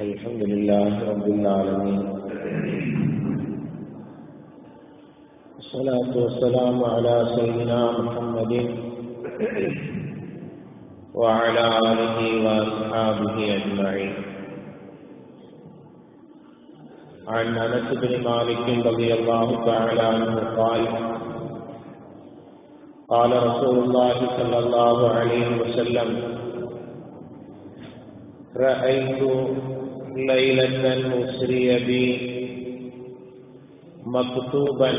الحمد لله رب العالمين. الصلاة والسلام على سيدنا محمد وعلى آله وأصحابه أجمعين. عن أنس بن مالك رضي الله تعالى عنه قال قال رسول الله صلى الله عليه وسلم، رأيت ليلة أسري بي مكتوبا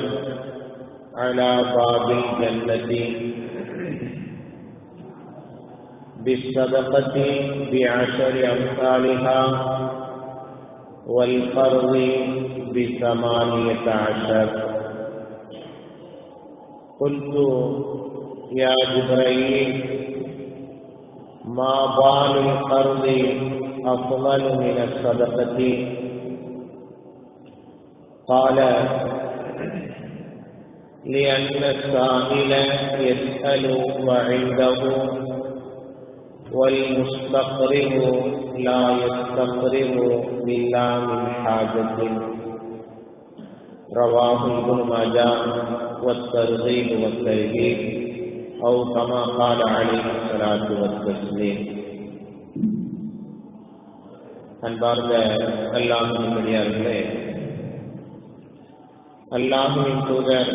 على باب الجنة. بالصدقة بعشر أمثالها والقرض بثمانية عشر. قلت يا جبريل ما بال القرض أفضل من الصدقة. قال لأن السائل يسأل وعنده والمستقرض لا يستقرض إلا من حاجة. رواه ابن ماجه والترغيب والترهيب أو كما قال عليه الصلاة والتسليم. அன்பார்ந்த அல்லாஹினுடையார்களே அல்லாஹுவின் தூதர்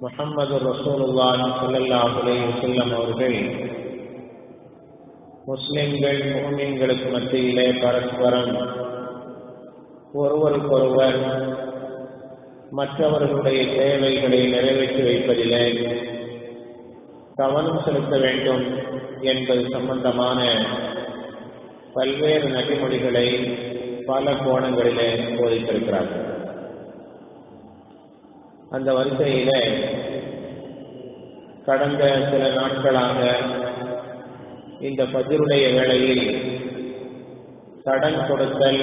முகமது ரசூலுல்லான் ஸல்லல்லாஹு செல்லம் அவர்கள் முஸ்லிம்கள் முகமீன்களுக்கு மத்தியிலே பரஸ்பரம் ஒருவருக்கொருவர் மற்றவர்களுடைய தேவைகளை நிறைவேற்றி வைப்பதிலே கவனம் செலுத்த வேண்டும் என்பது சம்பந்தமான பல்வேறு நடைமுறைகளை பல கோணங்களிலே போதித்திருக்கிறார்கள். அந்த வரிசையில கடந்த சில நாட்களாக இந்த பதிருடைய வேளையில் கடன் கொடுத்தல்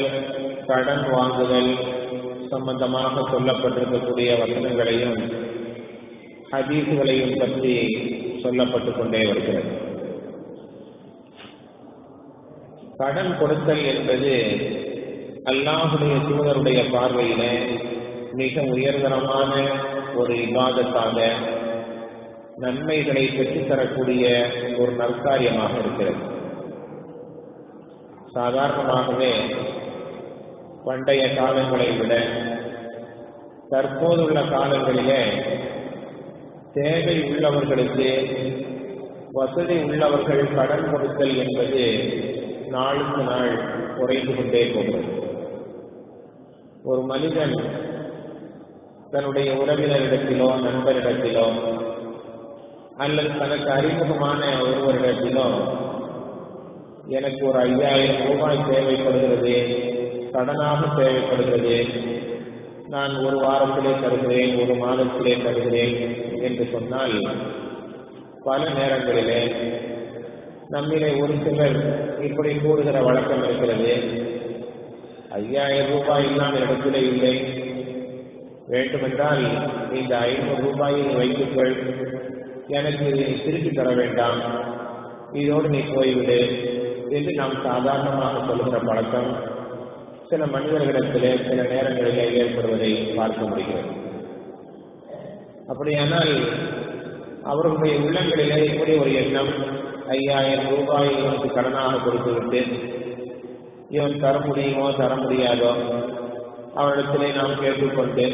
கடன் வாங்குதல் சம்பந்தமாக சொல்லப்பட்டிருக்கக்கூடிய வசனங்களையும் ஹதீசுகளையும் பற்றி சொல்லப்பட்டு கொண்டே வருகிறது. கடன் கொடுத்தல் என்பது அல்லாஹுடைய தூதருடைய பார்வையில மிக உயர்தரமான ஒரு விவாதத்தாக நன்மைகளை பெற்றுத்தரக்கூடிய ஒரு நற்காரியமாக இருக்கிறது. சாதாரணமாகவே பண்டைய காலங்களை விட தற்போதுள்ள காலங்களிலே தேவை உள்ளவர்களுக்கு வசதி உள்ளவர்கள் கடன் கொடுத்தல் என்பது நாளுக்கு நாள் குறைந்து கொண்டே போகிறது. ஒரு மனிதன் தன்னுடைய உறவினரிடத்திலோ நண்பரிடத்திலோ அல்லது தனக்கு அறிமுகமான ஒருவரிடத்திலோ எனக்கு ஒரு ஐயாயிரம் ரூபாய் தேவைப்படுகிறது கடனாக தேவைப்படுகிறது நான் ஒரு வாரத்திலே தருகிறேன் ஒரு மாதத்திலே தருகிறேன் என்று சொன்னால் பல நேரங்களிலே நம்மிலே ஒரு சிலர் இப்படி கூறுகிற வழக்கம் இருக்கிறது. ஐயாயிரம் ரூபாய் இல்லாமல் இடத்துல இல்லை. வேண்டுமென்றால் இந்த ஐநூறு ரூபாயை வைத்துக்கொள். எனக்கு இதை திருப்பி தர வேண்டாம். இதோடு நீ போய்விடு என்று நாம் சாதாரணமாக சொல்கிற பழக்கம் சில மனிதர்களிடத்திலே சில நேரங்களிலே ஏற்படுவதை பார்க்க முடிகிறது. அப்படியானால் அவர்களுடைய உள்ளங்களிலே இப்படி ஒரு எண்ணம் ஐயாயிரம் ரூபாய் இவனுக்கு கடனாக கொடுத்துவிட்டு இவன் தர முடியுமோ தர முடியாதோ அவனிடத்திலே நாம் கேட்டுக்கொண்டு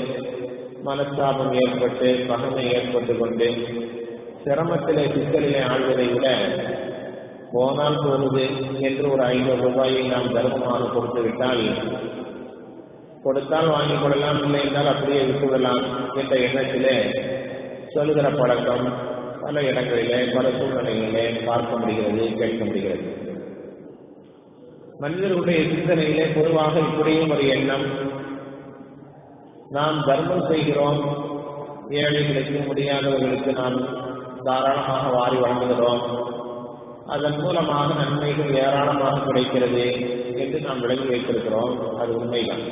மனஸ்தாபம் ஏற்பட்டு பகமை ஏற்பட்டு கொண்டு சிரமத்திலே சிக்கலிலே ஆழ்வதை விட போனால் போகுது என்று ஒரு ஐநூறு ரூபாயை நாம் தர்மமாக கொடுத்து விட்டால் கொடுத்தால் வாங்கிக் கொள்ளலாம் இல்லை என்றால் அப்படியே விட்டுவிடலாம் என்ற எண்ணத்திலே சொல்லுகிற பழக்கம் பல இடங்களிலே பல சூழ்நிலைகளிலே பார்க்க முடிகிறது கேட்க முடிகிறது. மனிதர்களுடைய சிந்தனையிலே பொதுவாக இப்படியும் ஒரு எண்ணம். நாம் தர்மம் செய்கிறோம் ஏழைகளுக்கு முடியாதவர்களுக்கு நாம் தாராளமாக வாரி வழங்குகிறோம். அதன் மூலமாக நன்மைகள் ஏராளமாக கிடைக்கிறது என்று நாம் விளங்கி வைத்திருக்கிறோம். அது உண்மைதான்.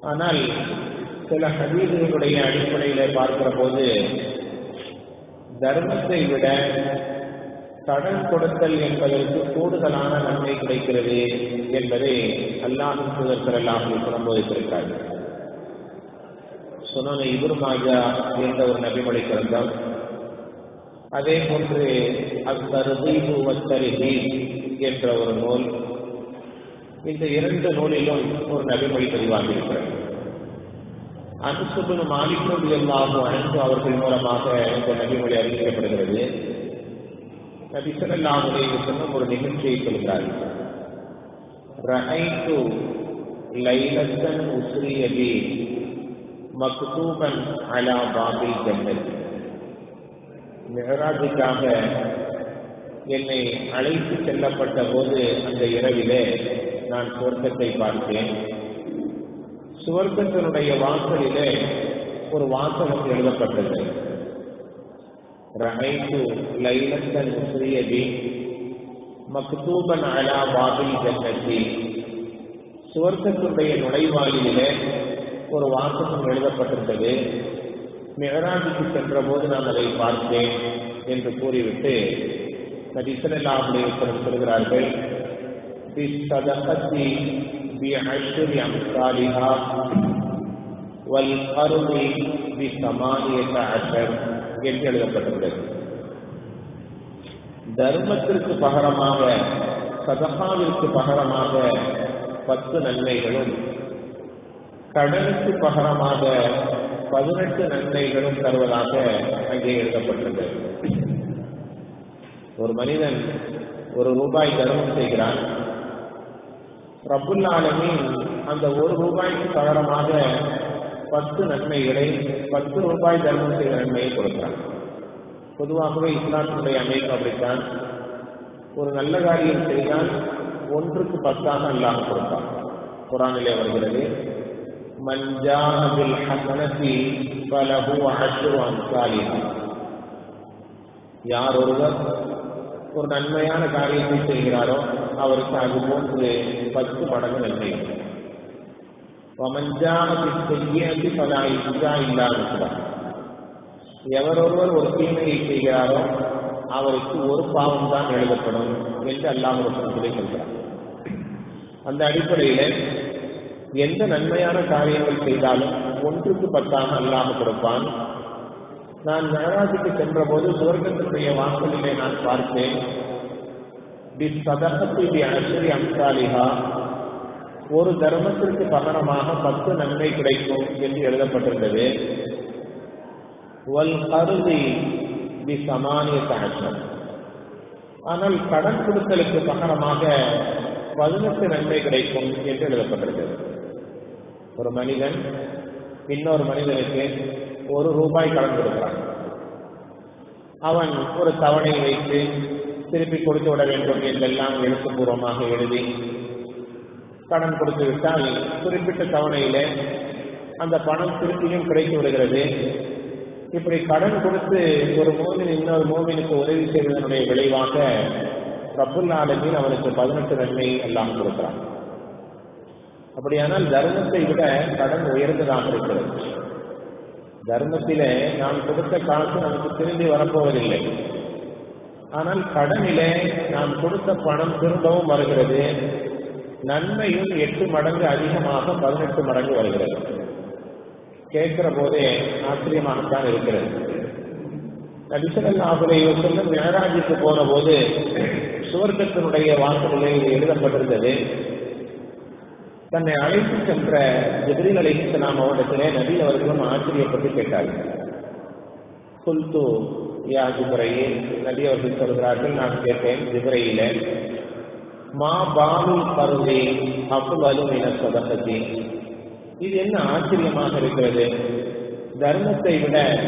ஆனால் சில ஹதீதுகளுடைய அடிப்படையிலே பார்க்கிற போது தர்மத்தை விட கடன் கொடுத்தல் என்பதற்கு கூடுதலான நன்மை கிடைக்கிறது என்பதை அல்லாஹின் தூதர்கள் எல்லாம் சம்பவித்திருக்கிறார்கள் சுனன இபுர் மாஜா என்ற ஒரு நபிமொழி கிரந்தம். அதே போன்று அக்கருதீபு வத்தருகி என்ற ஒரு நூல். இந்த இரண்டு நூலிலும் ஒரு நபிமொழி பதிவாக இருக்கிறது அனுசுபுன் மாலிகோடு எல்லாமும் அனைத்து அவர்கள் மூலமாக இந்த நபிமொழி அறிவிக்கப்படுகிறது. நபி ஸல்லல்லாஹு சொன்ன ஒரு நிகழ்ச்சியை சொல்கிறார்கள். ரஹைத்து லைலத்தன் உஸ்ரியபி மக்தூபன் அலா பாபில் ஜன்னல் மெஹராஜுக்காக என்னை அழைத்து செல்லப்பட்ட போது அந்த இரவிலே நான் சொர்க்கத்தை பார்த்தேன். சுவர்க்கத்தினுடைய வாசலிலே ஒரு வாசகம் எழுதப்பட்டது. ரஹைத்து லைலத்தன் முஸ்ரியபி மக்தூபன் அலா பாபில் ஜன்னதி. சுவர்க்கத்துடைய நுழைவாயிலே ஒரு வாசகம் எழுதப்பட்டிருந்தது. மெஹராஜுக்கு சென்ற போது நான் அதை பார்த்தேன் என்று கூறிவிட்டு நதிசனல்லா அப்படி சொல்கிறார்கள் بعشر أمثالها والقرض بثمانية عشر என்று எழுதப்பட்டுள்ளது தர்மத்திற்கு பகரமாக சதகாவிற்கு பகரமாக பத்து நன்மைகளும் கடனுக்கு பகரமாக பதினெட்டு நன்மைகளும் தருவதாக அங்கே எழுதப்பட்டுள்ளது ஒரு மனிதன் ஒரு ரூபாய் தர்மம் செய்கிறான் ரப்புல் அந்த ஒரு ரூபாய்க்கு பகரமாக பத்து நன்மைகளை பத்து ரூபாய் தர்மம் செய்த நன்மையை கொடுக்கிறான். பொதுவாகவே இஸ்லாத்தினுடைய அமைப்பு அப்படித்தான். ஒரு நல்ல காரியம் செய்தால் ஒன்றுக்கு பத்தாக அல்லாஹ் கொடுப்பான். குரானிலே வருகிறது மஞ்சாபில் ஹசனத்தி பலகு அஷ்ரு அன்சாலிஹா யார் ஒருவர் ஒரு நன்மையான காரியத்தை செய்கிறாரோ அவருக்கு அது போன்று பத்து மடங்கு நன்மை செய்யி பல இதுதான் இல்லாதிருக்கிறார் எவரொருவர் ஒரு தீமையை செய்கிறாரோ அவருக்கு ஒரு பாவம் தான் எழுதப்படும் என்று அல்லாஹ் சொல்லி சொல்கிறார் அந்த அடிப்படையில் எந்த நன்மையான காரியங்கள் செய்தாலும் ஒன்றுக்கு பத்தாக அல்லாம கொடுப்பான் நான் மெகராஜுக்கு சென்ற போது சுவர்க்கத்தினுடைய வாசலிலே நான் பார்த்தேன் அஸ்ரி அம்சாலிஹா ஒரு தர்மத்திற்கு பகரமாக பத்து நன்மை கிடைக்கும் என்று எழுதப்பட்டிருந்தது. வல் கருதி பி சமானிய அஷ்ரம் ஆனால் கடன் கொடுத்தலுக்கு பகரமாக பதினெட்டு நன்மை கிடைக்கும் என்று எழுதப்பட்டிருக்கிறது ஒரு மனிதன் இன்னொரு மனிதனுக்கு ஒரு ரூபாய் கடன் கொடுக்கிறான். அவன் ஒரு தவணை வைத்து திருப்பி கொடுத்து விட வேண்டும் என்றெல்லாம் எழுத்துப்பூர்வமாக எழுதி கடன் கொடுத்து விட்டால் குறிப்பிட்ட தவணையிலே அந்த பணம் திருப்பியும் கிடைத்து விடுகிறது. இப்படி கடன் கொடுத்து ஒரு மூமின் இன்னொரு மூமினுக்கு உதவி செய்வதனுடைய விளைவாக ரப்புல் ஆலமீன் அவனுக்கு பதினெட்டு நன்மை எல்லாம் கொடுக்கிறான். அப்படியானால் தர்மத்தை விட கடன் உயர்ந்ததாக இருக்கிறது. தர்மத்திலே நாம் கொடுத்த காசு நமக்கு திரும்பி வரப்போவதில்லை. ஆனால் கடனிலே நாம் கொடுத்த பணம் திரும்பவும் வருகிறது. நன்மையும் எட்டு மடங்கு அதிகமாக பதினெட்டு மடங்கு வருகிறது. கேட்கிற போதே ஆச்சரியமாகத்தான் இருக்கிறது. நபிசல்லாஹுலே சொல்லும் மெஹராஜுக்கு போன போது சுவர்க்கத்தினுடைய வாசலிலே எழுதப்பட்டிருந்தது. தன்னை அழைத்து சென்ற ஜிப்ரீல் அலிஸ்லாம் மாவட்டத்திலே நபி அவர்களும் ஆச்சரியப்பட்டு கேட்டார்கள். குல்து யா ஜிப்ரையே நபி அவர்கள் சொல்கிறார்கள் நான் கேட்டேன் ஜிப்ரையில மா பாலு பருவே அப்புவலும் என சதகத்தி. இது என்ன ஆச்சரியமாக இருக்கிறது? தர்மத்தை விட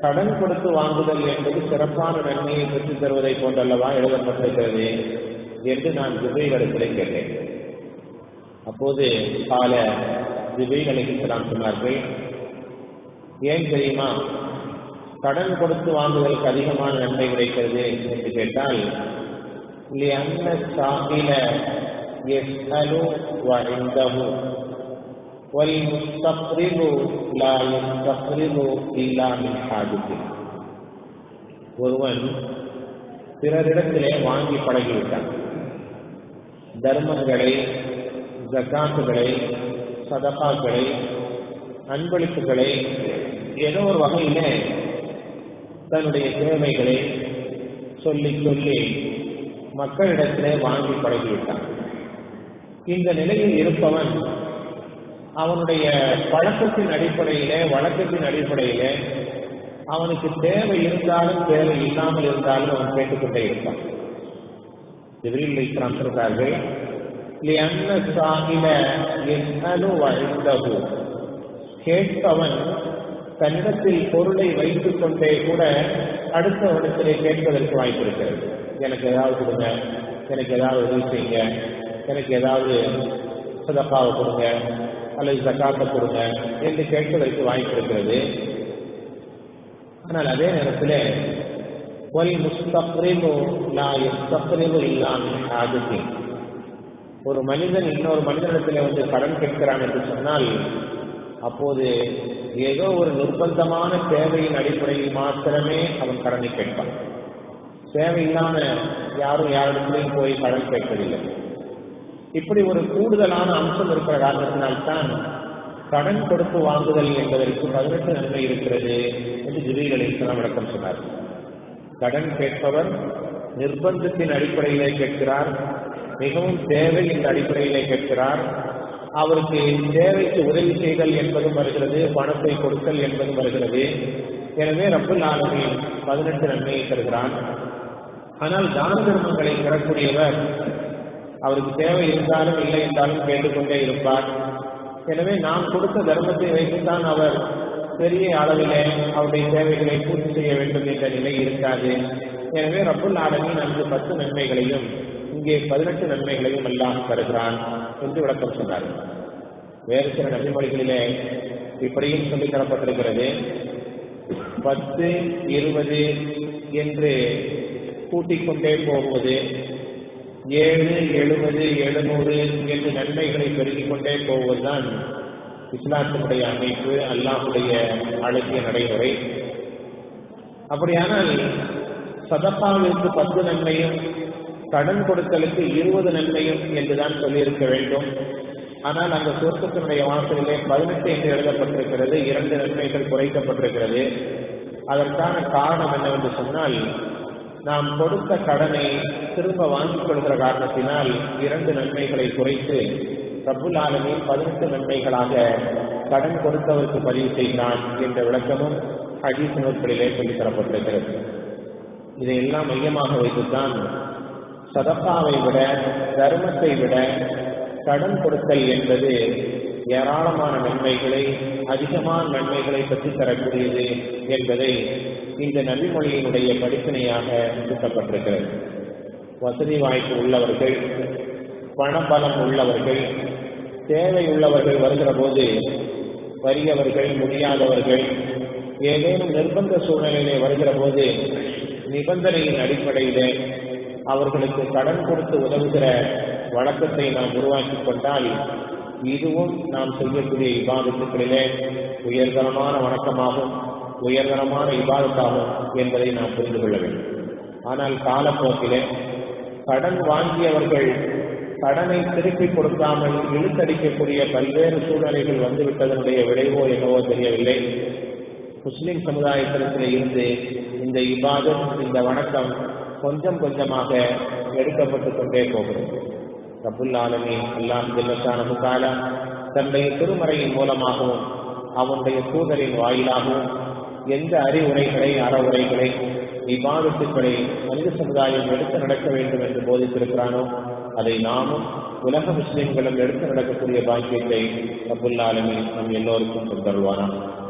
கடன் கொடுத்து வாங்குதல் என்பது சிறப்பான நன்மையை பெற்றுத் தருவதை போன்றல்லவா எழுதப்பட்டிருக்கிறது என்று நான் ஜிப்ரீல் கேட்டேன். அப்போது கால ஜிபைல் அலிஹிஸ்லாம் சொன்னார்கள் ஏன் தெரியுமா? கடன் கொடுத்து வாங்குவதற்கு அதிகமான நன்மை கிடைக்கிறது என்று கேட்டால் لأن السائل يسأل وعنده والمستقرض لا يستقرض إلا من حاجته ஒருவன் பிறரிடத்திலே வாங்கி பழகிவிட்டான் தர்மங்களை ஜக்காத்துகளை சதகாக்களை அன்பளிப்புகளை ஏதோ ஒரு வகையிலே தன்னுடைய திறமைகளை சொல்லி சொல்லி மக்களிடத்திலே வாங்கி பழகிவிட்டான். இந்த நிலையில் இருப்பவன் அவனுடைய பழக்கத்தின் அடிப்படையிலே வழக்கத்தின் அடிப்படையிலே அவனுக்கு தேவை இருந்தாலும் தேவை இல்லாமல் இருந்தாலும் அவன் கேட்டுக்கொண்டே இருப்பான். ஜிப்ரீல் இஸ்லாம் சொல்றார்கள் கேட்பவன் தன்னிடத்தில் பொருளை வைத்துக் கொண்டே கூட அடுத்தவனிடத்திலே கேட்பதற்கு வாய்ப்பு இருக்கிறது. எனக்கு ஏதாவது கொடுங்க எனக்கு ஏதாவது உதவி செய்யுங்க எனக்கு ஏதாவது சதப்பாவை கொடுங்க அல்லது ஜக்காத்தை கொடுங்க என்று கேட்பதற்கு வாய்ப்பு இருக்கிறது. ஆனால் அதே நேரத்தில் ஒல் முஸ்தப்ரிமு லா எஸ்தப்ரிமு இல்லாமல் ஆகுதி ஒரு மனிதன் இன்னொரு மனிதனிடத்தில் வந்து கடன் கேட்கிறான் என்று சொன்னால் அப்போது ஏதோ ஒரு நிர்பந்தமான தேவையின் அடிப்படையில் மாத்திரமே அவன் கடனை கேட்பான். தேவை இல்லாம யாரும் யாரிடத்திலையும் போய் கடன் கேட்பதில்லை இப்படி ஒரு கூடுதலான அம்சம் இருக்கிற காரணத்தினால்தான் கடன் கொடுத்து வாங்குதல் என்பதற்கு பதினெட்டு நன்மை இருக்கிறது என்று ஜிபீல் அலிஸ்லாம் விளக்கம் சொன்னார். கடன் கேட்பவர் நிர்பந்தத்தின் அடிப்படையிலே கேட்கிறார் மிகவும் தேவை என்ற அடிப்படையிலே கேட்கிறார் அவருக்கு தேவைக்கு உதவி செய்தல் என்பதும் வருகிறது பணத்தை கொடுத்தல் என்பதும் வருகிறது. எனவே ரப்புல் நாளுமே பதினெட்டு நன்மையை தருகிறான். ஆனால் தான தர்மங்களை பெறக்கூடியவர் அவருக்கு தேவை இருந்தாலும் இல்லை என்றாலும் கேட்டுக்கொண்டே இருப்பார். எனவே நாம் கொடுத்த தர்மத்தை வைத்துத்தான் அவர் பெரிய அளவிலே அவருடைய தேவைகளை பூர்த்தி செய்ய வேண்டும் என்ற நிலை இருக்காது. எனவே ரப்புல் ஆலமின் அங்கு பத்து நன்மைகளையும் இங்கே பதினெட்டு நன்மைகளையும் எல்லாம் தருகிறான். என்று விளக்கம் சொன்னார். வேறு சில நபிமொழிகளிலே இப்படியும் சொல்லித் தரப்பட்டிருக்கிறது பத்து இருபது என்று கூட்டிக் கொண்டே போவது ஏழு எழுபது எழுநூறு என்று நன்மைகளை பெருகிக் கொண்டே போவதுதான் இஸ்லாத்தினுடைய அமைப்பு அல்லாஹுடைய அழகிய நடைமுறை. அப்படியானால் சதப்பாவிற்கு பத்து நன்மையும் கடன் கொடுத்தலுக்கு இருபது நன்மையும் என்றுதான் சொல்லியிருக்க வேண்டும். ஆனால் அந்த சுருக்கத்தினுடைய வாசலிலே பதினெட்டு என்று எழுதப்பட்டிருக்கிறது. இரண்டு நன்மைகள் குறைக்கப்பட்டிருக்கிறது. அதற்கான காரணம் என்னவென்று சொன்னால் நாம் கொடுத்த கடனை திரும்ப வாங்கிக் கொள்கிற காரணத்தினால் இரண்டு நன்மைகளை குறைத்து ரப்புல் ஆலமின் பதினெட்டு நன்மைகளாக கடன் கொடுத்தவருக்கு பதிவு செய்கிறான் என்ற விளக்கமும் ஹதீஸ் நூல்களிலே சொல்லித் தரப்பட்டிருக்கிறது இதையெல்லாம் மையமாக வைத்துத்தான் சதப்பாவை விட தர்மத்தை விட கடன் கொடுத்தல் என்பது ஏராளமான நன்மைகளை அதிகமான நன்மைகளை பற்றி தரக்கூடியது என்பதை இந்த நபிமொழியினுடைய படிப்பினையாக சுட்டப்பட்டிருக்கிறது வசதி வாய்ப்பு உள்ளவர்கள் பணபலம் உள்ளவர்கள் தேவை உள்ளவர்கள் வருகிற போது வறியவர்கள் முடியாதவர்கள் ஏதேனும் நிர்பந்த சூழ்நிலையிலே வருகிற போது நிபந்தனையின் அடிப்படையிலே அவர்களுக்கு கடன் கொடுத்து உதவுகிற வழக்கத்தை நாம் உருவாக்கி கொண்டால் இதுவும் நாம் செய்யக்கூடிய இபாதத்துக்களிலே உயர்தரமான வணக்கமாகும் உயர்தரமான இபாதத்தாகும் என்பதை நாம் புரிந்து கொள்ள வேண்டும். ஆனால் காலப்போக்கிலே கடன் வாங்கியவர்கள் கடனை திருப்பி கொடுக்காமல் இழுத்தடிக்கக்கூடிய பல்வேறு சூழ்நிலைகள் வந்துவிட்டதனுடைய விளைவோ என்னவோ தெரியவில்லை. முஸ்லிம் சமுதாயத்திடத்தில் இருந்து இந்த இபாதம் இந்த வணக்கம் கொஞ்சம் கொஞ்சமாக எடுக்கப்பட்டு கொண்டே போகிறது. ரபுல்லாலுமே ஆலமி அல்லாம் ஜெல்லத்தான தாலா தன்னுடைய திருமறையின் மூலமாகவும் அவனுடைய தூதரின் வாயிலாகவும் எந்த அறிவுரைகளை அறவுரைகளை இவ்வாதத்துக்களை மனித சமுதாயம் எடுத்து நடக்க வேண்டும் என்று போதித்திருக்கிறானோ அதை நாமும் உலக முஸ்லிம்களும் எடுத்து நடக்கக்கூடிய பாக்கியத்தை ரபுல் நம் எல்லோருக்கும் தந்தருவானான்